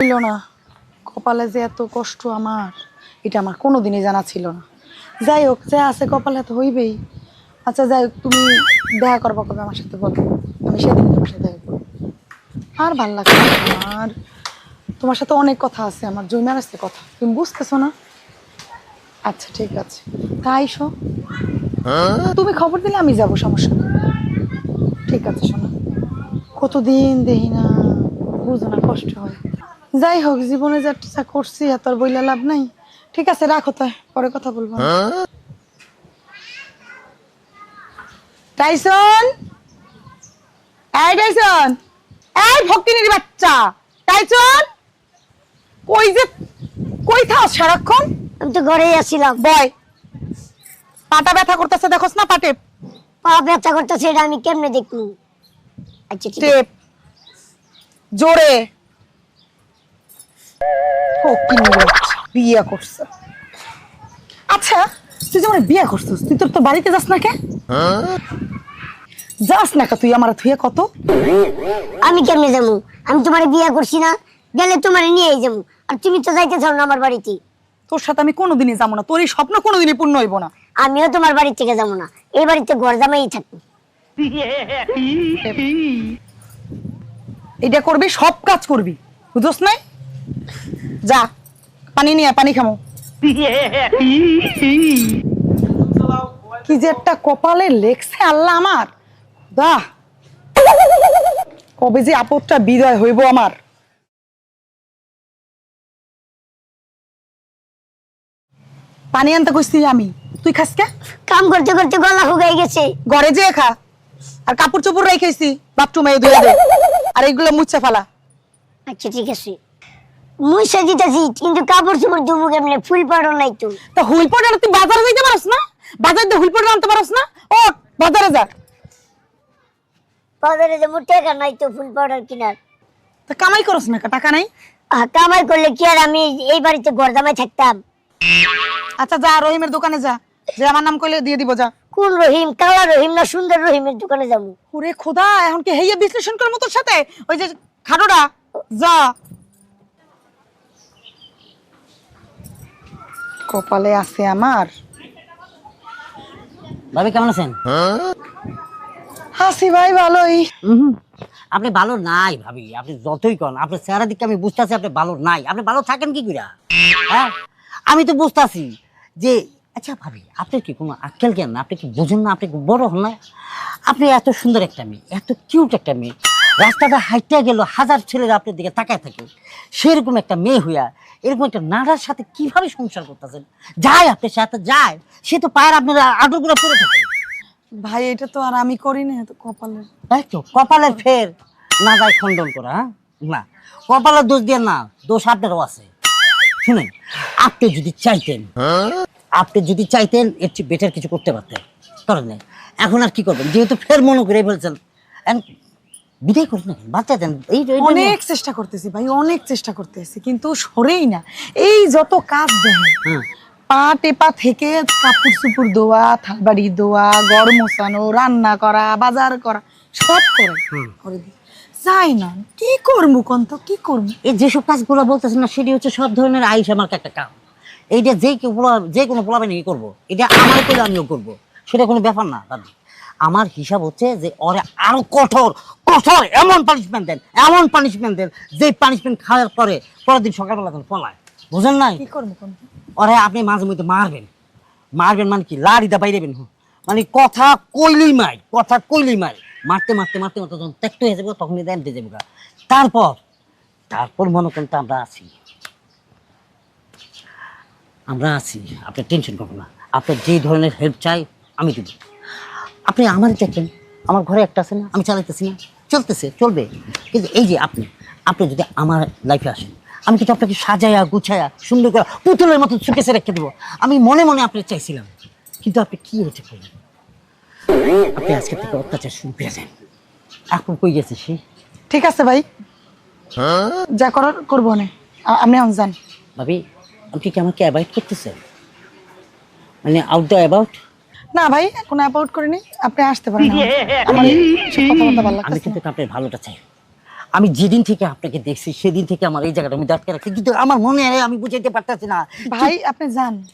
ছিল না। কপালে যে এত কষ্ট আমার এটা আমার কোনোদিনই জানা ছিল না। যাই হোক যা আছে কপালে তো হইবেই। আচ্ছা যাই হোক তুমি দেখা করবা কবে আমার সাথে বলো। আমি সেদিন তোমার সাথে দেখা করব। আর ভালো লাগছে না আমার তোমার সাথে অনেক কথা আছে আমার জমিয়ার আছে কথা। তুমি বুঝতেছো না? আচ্ছা ঠিক আছে। তাই শো তুমি খবর দিলে আমি যাব সমস্যা নেই। ঠিক আছে শোনো। কতদিন দেখি না বুঝো না কষ্ট হয়। যাই হোক জীবনে যা যা করছি এত আর বইলা লাভ নাই। ঠিক আছে রাখো তাই পরে কথা বলব। টাইসন! এই টাইসন! এই ভক্তিনির বাচ্চা! টাইসন! কই যে কই থাও সারাক্ষণ? আমি তো ঘরেই আসছিলাম বয় পাটা ব্যথা করতেছে দেখোস না পাটে? পা ব্যথা করতেছে এটা আমি কেমনে দেখব? আচ্ছা টেপ। জোরে। বিয়ে করছে। আচ্ছা তুই যে আমার বিয়ে করছিস তুই তোর তো বাড়িতে যাস না কে? যাস না কে তুই আমার থুয়ে কত? আমি কেমনে যাব? আমি তোমার বিয়ে করছি না গেলে তোমার নিয়েই যাব। আর তুমি তো যাইতে চাও না আমার বাড়িতে। তোর সাথে আমি কোনোদিনই যাব না তোর এই স্বপ্ন কোনোদিনই পূর্ণ হইব না। আমিও তোমার বাড়ি থেকে যাব না এই বাড়িতে ঘর জামাই থাকব। এটা করবি সব কাজ করবি বুঝোস নাই? যা পানি নিয়ে পানি খামো। কি যে একটা কপালে লেখছে আল্লাহ আমার। দা কবে যে আপদটা বিদায় হইব আমার। পানি আনতে কইছি আমি। তুই খাস কে? কাম করতে করতে গলা শুকাই গেছে। ঘরে যেয়ে খা। আর কাপড় চোপড় রেখেছি বাথরুমে ধুয়ে দে। আর এগুলো মুছে ফেলা। আচ্ছা ঠিক আছে। মুইসা দিতেছি কিন্তু কাপড় চোপড় ধুবো কেমনে? ফুল পাড়ো নাই তো। তুই বাজারে যাইতে পারস না? বাজার দিয়ে আনতে পারস না? ও বাজারে যা। বাজারে টাকা নাই তো ফুল পাউডার কিনার। তা কামাই করস না টাকা নাই? আহ, কামাই করলে কি আর আমি এই বাড়িতে জামাই থাকতাম? আচ্ছা যা রহিমের দোকানে যা। যে আমার নাম কইলে দিয়ে দিব যা। কোন রহিম? কালা রহিম না সুন্দর রহিমের দোকানে যাব? ওরে খোদা এখন কি হেইয়া বিশ্লেষণ করার মতো সাথে? ওই যে খাটোটা যা। কপালে আছে আমার। ভাবি কেমন আছেন? হাসি ভাই ভালোই। আপনি ভালো নাই ভাবি আপনি যতই কন আপনার চেহারা দিকে আমি বুঝতেছি আপনি ভালো নাই। আপনি ভালো থাকেন কি কইরা? হ্যাঁ? আমি তো বুঝতাছি যে আচ্ছা ভাবি আপনি কি কোনো আক্কেল জ্ঞান না? আপনি কি বুঝেন না আপনি বড় হন না? আপনি এত সুন্দর একটা মেয়ে এত কিউট একটা মেয়ে। রাস্তাটা হাইটে গেল হাজার ছেলেরা আপনার দিকে তাকায় থাকে। সেরকম একটা মেয়ে হইয়া এরকম একটা নাড়ার সাথে কীভাবে সংসার করতেছেন? যায় আপনার সাথে যায়। সে তো পায়ের আপনার আডুগুলো পড়ে থাকে। ভাই এটা তো আর আমি করি না তো কপালের। তাই তো কপালের ফের না যায় খণ্ডন করা হ্যাঁ? না কপালের দোষ দিয়ে না দোষ আপনারও আছে। শুনেন আপনি যদি চাইতেন আপনি যদি চাইতেন এর চেয়ে বেটার কিছু করতে পারতেন। করেন এখন আর কি করবেন? যেহেতু ফের মনে করে ফেলছেন। বিদায় করুন না বাচ্চা দেন এই অনেক চেষ্টা করতেছি ভাই অনেক চেষ্টা করতেছি কিন্তু সরেই না। এই যত কাজ দেয় হ্যাঁ পা টেপা থেকে কাপড় চুপুর ধোয়া থালবাড়ি ধোয়া গড় মোছানো রান্না করা বাজার করা সব করে। করে দিই। যাই না কি করব কোন তো কি করব? এই যেসব কাজগুলো বলতেছেন না সেটি হচ্ছে সব ধরনের আইস আমার একটা কাম। এইটা যে কেউ যে কোনো বলাবে নাকি করব এটা আমার করে আমিও করব। সেটা কোনো ব্যাপার না দাদি আমার হিসাব হচ্ছে যে ওরে আরও কঠোর কঠোর এমন পানিশমেন্ট দেন এমন পানিশমেন্ট দেন যে পানিশমেন্ট খাওয়ার পরে পরের দিন সকালবেলা তখন পলায় বুঝেন নাই? কি করব ওরে আপনি মাঝে মধ্যে মারবেন। মারবেন মানে কি? লাড়িদা বাইরেবেন মানে কথা কইলেই মার কথা কইলেই মার। মারতে মারতে মারতে মারতে যখন ত্যাক্ত হয়ে যাবে তখনই দেন দিয়ে যাবে তারপর তারপর মনে করেন তো আমরা আছি। আমরা আছি। আপনি টেনশন করবেন না। আপনার যে ধরনের হেল্প চাই আমি দেব। আপনি আমার দেখেন আমার ঘরে একটা আছে না আমি চালাইতেছি না। চলতেছে চলবে। কিন্তু এই যে আপনি আপনি যদি আমার লাইফে আসেন আমি কিন্তু আপনাকে সাজায়া গুছায়া সুন্দর করে পুতুলের মতো চুকেছে রেখে দেবো। আমি মনে মনে আপনি চাইছিলাম কিন্তু আপনি কি হয়েছে আপনি আজকে থেকে অত্যাচার শুরু করে যান এখন কই গেছে সে? ঠিক আছে ভাই। যা করার করব না আপনি এখন যান। ভাবি আপনি কি আমাকে অ্যাভয়েড করতেছেন? মানে আউট দ্য অ্যাবাউট না ভাই কোনো অ্যাপাউট করিনি। আপনি আসতে পারেন আমার- ভালো আমি লাগতেছে। কিন্তু আপনার ভালোটা চাই। আমি যেদিন থেকে আপনাকে দেখছি সেদিন থেকে আমার এই জায়গাটা আমি আটকে রাখছি কিন্তু আমার মনে হয় আমি বুঝাইতে পারতেছি না। ভাই আপনি যান।